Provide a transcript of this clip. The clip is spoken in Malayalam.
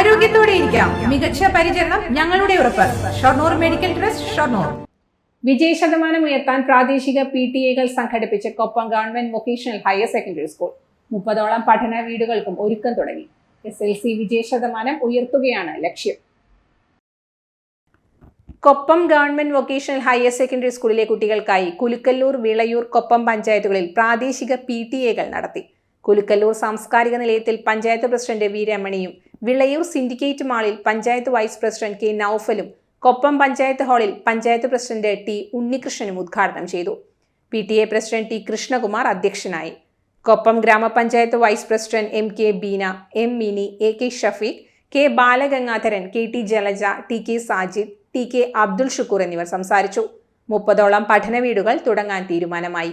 ആരോഗ്യത്തോടെ ഇരിക്കാം മികച്ച പരിചരണം ഞങ്ങളുടെ ഉറപ്പ്. Shoranur medical trust Shoranur. വിജയ ശതമാനം ഉയർത്താൻ പ്രാദേശിക പി ടി എകൾ സംഘടിപ്പിച്ച Koppam government vocational higher secondary school. മുപ്പതോളം പഠന വീടുകൾക്കും ഒരുക്കം തുടങ്ങി. എസ് എൽ സി വിജയ ശതമാനം ഉയർത്തുകയാണ് ലക്ഷ്യം. Koppam government vocational higher secondary സ്കൂളിലെ കുട്ടികൾക്കായി കുലുക്കല്ലൂർ വിളയൂർ കൊപ്പം പഞ്ചായത്തുകളിൽ പ്രാദേശിക പി ടി എകൾ നടത്തി. കുലുക്കല്ലൂർ സാംസ്കാരിക നിലയത്തിൽ പഞ്ചായത്ത് പ്രസിഡന്റ് വി രമണിയും വിളയൂർ സിൻഡിക്കേറ്റ് മാളിൽ പഞ്ചായത്ത് വൈസ് പ്രസിഡന്റ് കെ നൌഫലും കൊപ്പം പഞ്ചായത്ത് ഹാളിൽ പഞ്ചായത്ത് പ്രസിഡന്റ് ടി ഉണ്ണികൃഷ്ണനും ഉദ്ഘാടനം ചെയ്തു. P T A president T Krishnakumar അധ്യക്ഷനായി. കൊപ്പം ഗ്രാമപഞ്ചായത്ത് vice president M K Beena M Mini A K Shafeeq K Balagangadharan K T Jalaja T K Sajid T K Abdul Shukkur എന്നിവർ സംസാരിച്ചു. മുപ്പതോളം പഠന വീടുകൾ തുടങ്ങാൻ തീരുമാനമായി.